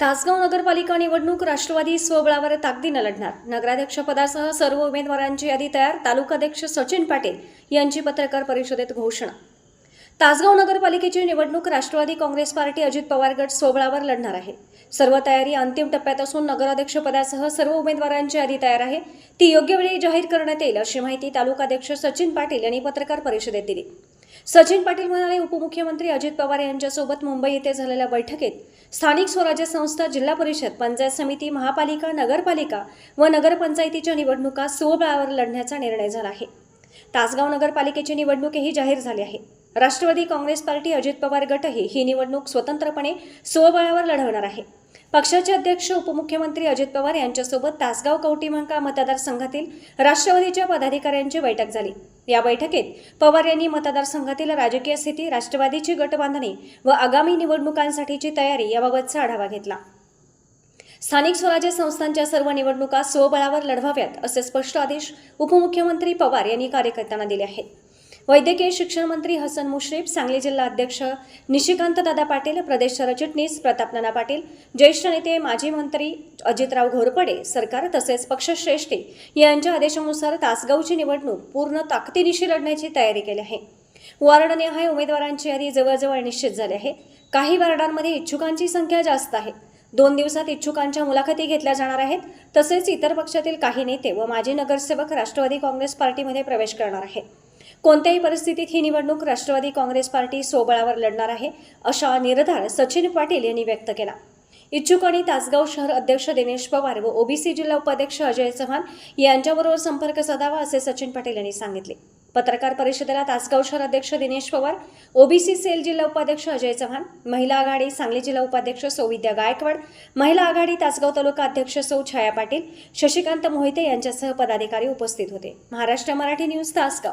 तासगाव नगरपालिका निवडणूक राष्ट्रवादी स्वबळावर ताकदीनं लढणार. नगराध्यक्षपदासह सर्व उमेदवारांची यादी तयार तालुकाध्यक्ष सचिन पाटील यांची पत्रकार परिषदेत घोषणा. तासगाव नगरपालिकेची निवडणूक राष्ट्रवादी काँग्रेस पार्टी अजित पवार गट स्वबळावर लढणार आहे. सर्व तयारी अंतिम टप्प्यात असून नगराध्यक्षपदासह सर्व उमेदवारांची यादी तयार आहे. ती योग्य वेळी जाहीर करण्यात येईल अशी माहिती तालुकाध्यक्ष सचिन पाटील यांनी पत्रकार परिषदेत दिली. सचिन पाटील म्हणाले उपमुख्यमंत्री अजित पवार यांच्यासोबत मुंबई येथे झालेल्या बैठकीत स्थानिक स्वराज्य संस्था जिल्हा परिषद पंचायत समिती महापालिका नगरपालिका व नगरपंचायतीच्या निवडणुका स्वबळावर लढण्याचा निर्णय झाला आहे. तासगाव नगरपालिकेची निवडणूकही जाहीर झाली आहे. राष्ट्रवादी काँग्रेस पार्टी अजित पवार गटही ही निवडणूक स्वतंत्रपणे स्वबळावर लढवणार आहे. पक्षाचे अध्यक्ष उपमुख्यमंत्री अजित पवार यांच्यासोबत तासगाव कवटीमंका मतदारसंघातील राष्ट्रवादीच्या पदाधिकाऱ्यांची बैठक झाली. या बैठकीत पवार यांनी मतदारसंघातील राजकीय स्थिती राष्ट्रवादीची गटबांधणी व आगामी निवडणुकांसाठीची तयारी याबाबतचा आढावा घेतला. स्थानिक स्वराज्य संस्थांच्या सर्व निवडणुका स्वबळावर लढवाव्यात असे स्पष्ट आदेश उपमुख्यमंत्री पवार यांनी कार्यकर्त्यांना दिले आहेत. वैद्यकीय शिक्षण मंत्री हसन मुश्रीफ सांगली जिल्हा अध्यक्ष निशिकांत दादा पाटील प्रदेश सरचिटणीस प्रताप नाना पाटील ज्येष्ठ नेते माजी मंत्री अजितराव घोरपडे सरकार तसेच पक्षश्रेष्ठी यांच्या आदेशानुसार तासगावची निवडणूक पूर्ण ताकदीनिशी लढण्याची तयारी केली आहे. वार्डनिहाय उमेदवारांची यादी जवळजवळ निश्चित झाली आहे. काही वार्डांमध्ये इच्छुकांची संख्या जास्त आहे. दोन दिवसात इच्छुकांच्या मुलाखती घेतल्या जाणार आहेत. तसेच इतर पक्षातील काही नेते व माजी नगरसेवक राष्ट्रवादी काँग्रेस पार्टीमध्ये प्रवेश करणार आहेत. कोणत्याही परिस्थितीत ही निवडणूक राष्ट्रवादी काँग्रेस पार्टी सोबळावर लढणार आहे अशा निर्धार सचिन पाटील यांनी व्यक्त केला. इच्छुक आणि तासगाव शहर अध्यक्ष दिनेश पवार व ओबीसी जिल्हा उपाध्यक्ष अजय चव्हाण यांच्याबरोबर संपर्क साधावा असे सचिन पाटील यांनी सांगितले. पत्रकार परिषदेला तासगाव शहर अध्यक्ष दिनेश पवार ओबीसी सेल जिल्हा उपाध्यक्ष अजय चव्हाण महिला आघाडी सांगली जिल्हा उपाध्यक्ष सौविद्या गायकवाड महिला आघाडी तासगाव तालुका अध्यक्ष सौ छाया पाटील शशिकांत मोहिते यांच्यासह पदाधिकारी उपस्थित होते. महाराष्ट्र मराठी न्यूज तासगाव.